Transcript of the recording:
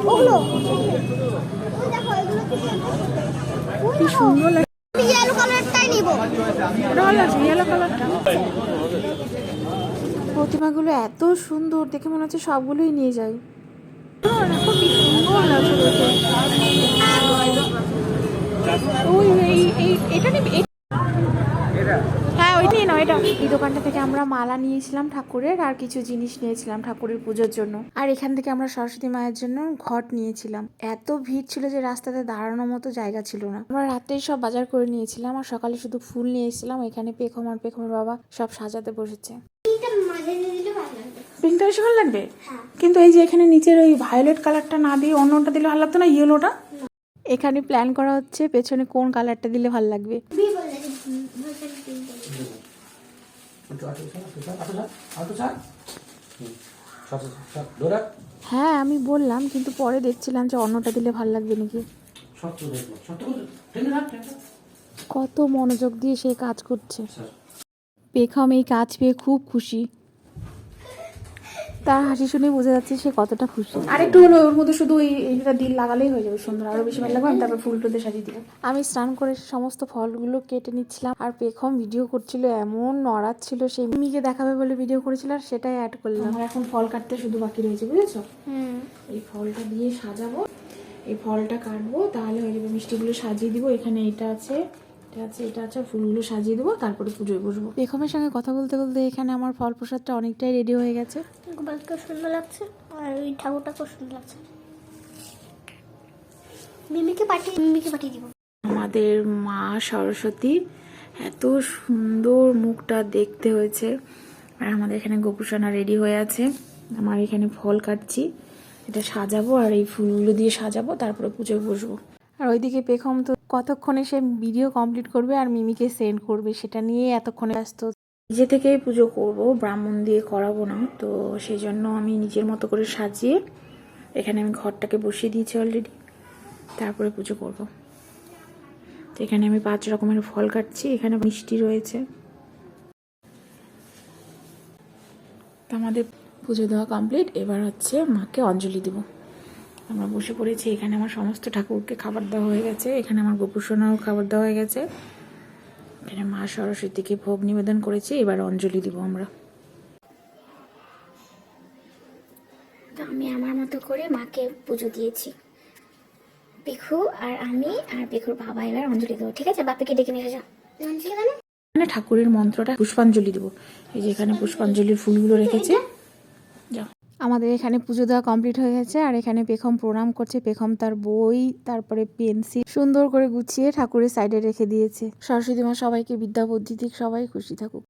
ওগুলো? কি সুন্দর লাগে। ইয়েলো কালারটাই নিব। ভালো আছে ইয়েলো কালারটা প্রতিমাগুলো এত সুন্দর দেখে মনে হচ্ছে সবগুলোই নিয়ে যাই। খুব সুন্দর লাগছে এটা এই দোকানটা থেকে আমরা মালা নিয়েছিলাম ঠাকুরের আর কিছু জিনিস নিয়েছিলাম ঠাকুরের পুজোর জন্য। আর এখান থেকে আমরা সরস্বতী মায়ের জন্য ঘট নিয়েছিলাম। এত ভিড় ছিল যে রাস্তাতে দাঁড়ানোর মতো জায়গা ছিল না। আমরা রাত্রেই সব বাজার করে নিয়েছিলাম আর সকালে শুধু ফুল নিয়ে এসেছিলাম এখানে পেখম আর পেখমের বাবা সব সাজাতে বসেছে। পিঙ্কটা বেশি ভালো লাগবে? হ্যাঁ। কিন্তু এই যে এখানে নিচের ওই ভায়োলেট কালারটা না দিয়ে অন্যটা দিলে ভালো লাগতো না ইয়েলোটা এখানে প্ল্যান করা হচ্ছে পেছনে কোন কালারটা দিলে ভালো লাগবে? হ্যাঁ আমি বললাম কিন্তু পরে দেখছিলাম যে অন্যটা দিলে ভালো লাগবে নাকি। কত মনোযোগ দিয়ে সে কাজ করছে। বেখম পেখম এই কাজ পেয়ে খুব খুশি। তার হাসি শুনে বোঝা যাচ্ছে সে কতটা খুশি। আর একটু হলো ওর মধ্যে শুধু ওই এইটা দিল লাগালেই হয়ে যাবে সুন্দর আরও বেশি ভালো লাগবে আমি তারপর ফুল টুলতে সাজিয়ে দিব। আমি স্নান করে সমস্ত ফলগুলো কেটে নিচ্ছিলাম আর পেখম ভিডিও করছিল এমন নড়াচ্ছিল সেই মিমিকে দেখাবে বলে ভিডিও করেছিল আর সেটাই অ্যাড করলাম। আমার এখন ফল কাটতে শুধু বাকি রয়েছে বুঝেছ? হুম। এই ফলটা দিয়ে সাজাবো এই ফলটা কাটবো তাহলে হয়ে যাবে মিষ্টিগুলো সাজিয়ে দিব এখানে এটা আছে। এটা আছে এটা আছে ফুলগুলো সাজিয়ে দেবো তারপরে পুজোয় বসবো। পেখমের সঙ্গে কথা বলতে বলতে এখানে আমার ফল প্রসাদটা অনেকটাই রেডি হয়ে গেছে। গোপালকে সুন্দর লাগছে আর ওই ঠাকুরটা খুব সুন্দর লাগছে। মিমিকে পাঠিয়ে মিমিকে পাঠিয়ে দিব। আমাদের মা সরস্বতী এত সুন্দর মুখটা দেখতে হয়েছে। আর আমাদের এখানে গোপুসানা রেডি হয়ে আছে। আমার এখানে ফল কাটছি। এটা সাজাবো আর এই ফুলগুলো দিয়ে সাজাবো তারপরে পুজোয় বসবো। আর ওইদিকে পেখম তো কতক্ষণে সে ভিডিও কমপ্লিট করবে আর মিমিকে সেন্ড করবে, সেটা নিয়ে এতক্ষণে ব্যস্ত। নিজে থেকেই পুজো করব, ব্রাহ্মণ দিয়ে করাবো না, তো সেই জন্য আমি নিজের মতো করে সাজিয়ে এখানে আমি ঘরটাকে বসিয়ে দিয়েছি অলরেডি তারপরে পুজো করব। তো এখানে আমি পাঁচ রকমের ফল কাটছি, এখানে মিষ্টি রয়েছে। তো আমাদের পুজো দেওয়া কমপ্লিট এবার হচ্ছে মাকে অঞ্জলি দিব। আমরা বসে পড়েছি এখানে আমার সমস্ত ঠাকুরকে খাবার দেওয়া হয়ে গেছে এখানে আমার গোপুসোনাও খাবার দেওয়া হয়ে গেছে। এখানে মা সরস্বতীকে ভোগ নিবেদন করেছি এবার অঞ্জলি দিব আমরা। তো আমি আমার মতো করে মাকে পুজো দিয়েছি। পিখু আর আমি আর পিখুর বাবা এবার অঞ্জলি দেবো ঠিক আছে? বাপিকে ডেকে নিয়ে যাও। অঞ্জলি এখানে ঠাকুরের মন্ত্রটা পুষ্পাঞ্জলি দেবো। এই যে এখানে পুষ্পাঞ্জলির ফুলগুলো রেখেছি। আমাদের এখানে পুজো দেওয়া কমপ্লিট হয়ে গেছে আর এখানে পেখম প্রণাম করছে। পেখম তার বই, তারপরে পেন্সিল সুন্দর করে গুছিয়ে ঠাকুরের সাইডে রেখে দিয়েছে। সরস্বতী মা সবাইকে বিদ্যা বুদ্ধি সবাই খুশি থাকুক।